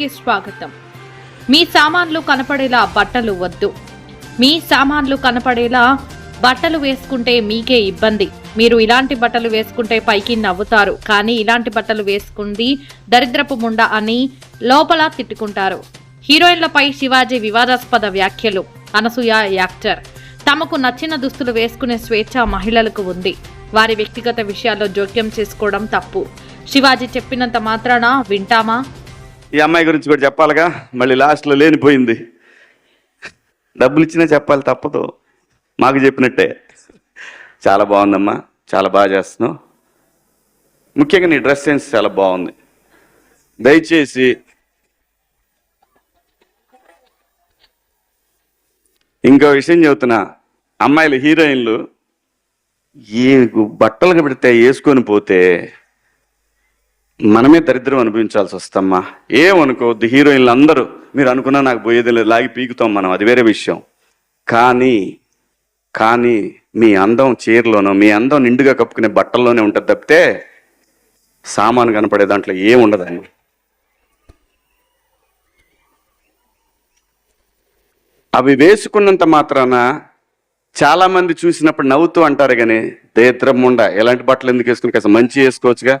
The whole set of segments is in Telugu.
కి స్వాగతం. మీ సామాన్లు కనపడేలా బట్టలు వద్దు. మీ సామాన్లు కనపడేలా బట్టలు వేసుకుంటే మీకే ఇబ్బంది. మీరు ఇలాంటి బట్టలు వేసుకుంటే పైకి నవ్వుతారు. కానీ ఇలాంటి బట్టలు వేసుకుంది దరిద్రపు ముండ అని లోపల తిట్టుకుంటారు. హీరోయిన్లపై శివాజీ వివాదాస్పద వ్యాఖ్యలు. అనసూయ యాక్టర్. తమకు నచ్చిన దుస్తులు వేసుకునే స్వేచ్ఛ మహిళలకు ఉంది. వారి వ్యక్తిగత విషయాల్లో జోక్యం చేసుకోవడం తప్పు. శివాజీ చెప్పినంత మాత్రాన వింటామా? ఈ అమ్మాయి గురించి కూడా చెప్పాలిగా. మళ్ళీ లాస్ట్లో లేనిపోయింది. డబ్బులు ఇచ్చినా చెప్పాలి తప్పదు. మాకు చెప్పినట్టే. చాలా బాగుందమ్మా. చాలా బాగా చేస్తున్నావు. ముఖ్యంగా నీ డ్రెస్ సెన్స్ చాలా బాగుంది. దయచేసి ఇంకో విషయం చెబుతున్నా. అమ్మాయిలు హీరోయిన్లు ఏ బట్టలు పెడితే వేసుకొని పోతే మనమే దరిద్రం అనుభవించాల్సి వస్తమ్మా. ఏమనుకోవద్దు హీరోయిన్లు అందరూ మీరు అనుకున్నా నాకు పోయేది లేదు లాగి పీకుతాం మనం అది వేరే విషయం. కానీ కానీ మీ అందం చీరలోనో మీ అందం నిండుగా కప్పుకునే బట్టల్లోనే ఉంటుంది తప్పితే సామాను కనపడే దాంట్లో ఏముండదండి. అవి వేసుకున్నంత మాత్రాన చాలామంది చూసినప్పుడు నవ్వుతూ అంటారు కానీ దేత్రం ఉండ. ఎలాంటి బట్టలు ఎందుకు వేసుకుని కాస్త మంచి వేసుకోవచ్చుగా?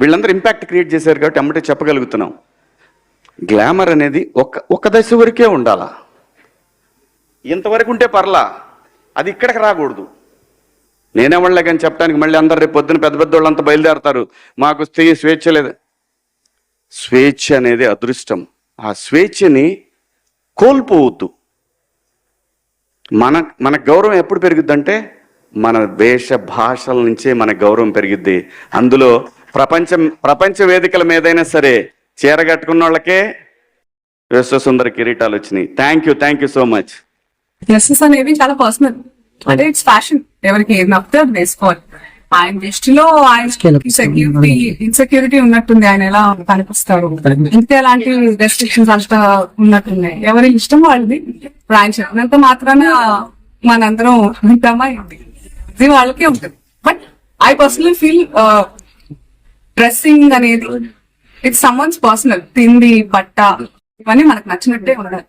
వీళ్ళందరూ ఇంపాక్ట్ క్రియేట్ చేశారు కాబట్టి అమ్మటే చెప్పగలుగుతున్నాం. గ్లామర్ అనేది ఒక ఒక దశ వరకే ఉండాలా? ఇంతవరకు ఉంటే పర్లా అది ఇక్కడికి రాకూడదు. నేనేమళ్ళే కానీ చెప్పడానికి మళ్ళీ అందరు రేపు పొద్దున పెద్ద పెద్ద వాళ్ళంతా బయలుదేరతారు. మాకు స్త్రీ స్వేచ్ఛ లేదు. స్వేచ్ఛ అనేది అదృష్టం. ఆ స్వేచ్ఛని కోల్పోవద్దు. మన మన గౌరవం ఎప్పుడు పెరుగుద్దంటే మన వేష భాషల నుంచే మన గౌరవం పెరిగిద్ది. అందులో ప్రపంచం ప్రపంచ వేదికల మీదైనా సరే చీర కట్టుకున్న వాళ్ళకే విశ్వసుందర కిరీటాలు వచ్చినాయి. Thank you thank you so much dresses అనేవి చాలా పర్సనల్ అంటే ఇట్స్ ఫ్యాషన్ ఎవరికి ఏది నచ్చితే అది వేసుకోవాలి. ఆయన దృష్టిలో ఆయన సెక్యూరిటీ ఇన్సెక్యూరిటీ ఉన్నట్టుంది. ఆయన ఎలా కనిపిస్తారు ఇంతే ఎలాంటి రెస్ట్రిక్షన్స్ అంతా ఉన్నట్టున్నాయి. ఎవరి ఇష్టం వాళ్ళది. ఇప్పుడు ఆయన చెప్పినంత మాత్రాన మనందరం వింటామా ఇది వాళ్ళకే ఉంటుంది. But I personally feel dressing అనేది ఇట్స్ సమ్వన్స్ పర్సనల్ తిండి బట్ట ఇవన్నీ మనకు నచ్చినట్టే ఉండాలి